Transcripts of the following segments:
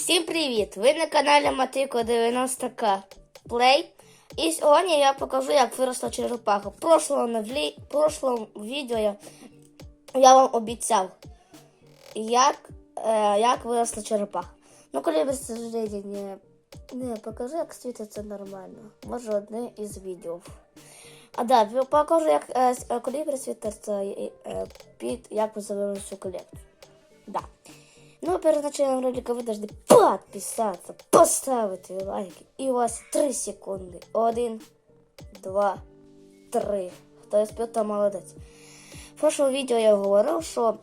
Всім привіт! Ви на каналі Матико 90К Play. І сьогодні я покажу, як виросла черепаха. В влі... прошлому відео я, я вам обіцяв, як, е, як виросла черепаха. Ну, коли без сожаления не, покажу, як світиться нормально. Може, одне із відео. А да, покажу, як е, е, коли світиться е, е, під як завели цю колекцію. Да. Ну, перед началом ролика вы должны подписаться, поставить лайки. И у вас 3 секунды. Один, два, три. Хто спів, то молодець. В прошлому відео я говорив, що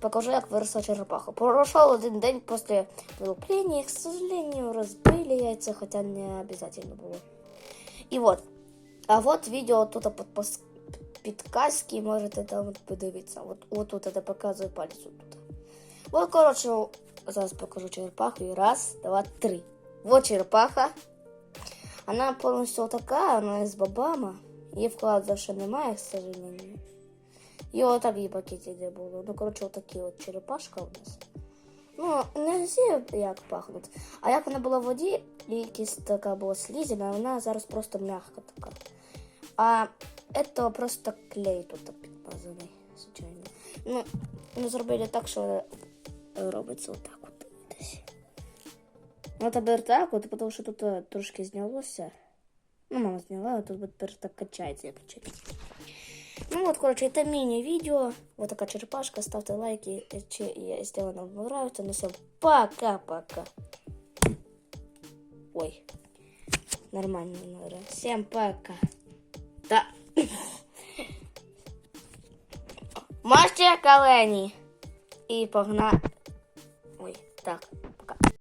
покажу, як виросла черепаха. Пройшов один день після вилуплення, і, к сожалению, розбили яйця, хоча не обязательно було. І от. А от відео тут під пос- підказки, можете там от подивитися. От, от тут я показую палець тут. Вот, короче, зараз покажу черепаху. И раз, два, три. Вот черепаха. Она полностью вот такая, она из бабама. Її вкладу ще немає, к сожалению. І отак її пакеті де було. Ну, коротше, отакі от черепашка у нас. Ну, не всі як пахнуть. А як вона була в воді, і якась така була слізіна, вона зараз просто м'яка така. А це просто клей тут підмазаний, звичайно. Ну, ну, зробили так, що робиться отак от. Десь. Ну, тепер так, от, тому що тут е, трошки знялося. Ну, мама зняла, а тут тепер так качається, як чуть. Ну вот, короче, это мини-видео. Вот такая черепашка. Ставьте лайки, э, если вам нравится. Ну все, пока-пока. Ой, нормально, наверное. Всем пока. Да. Мастер колени. И погнали. Ой, так, пока.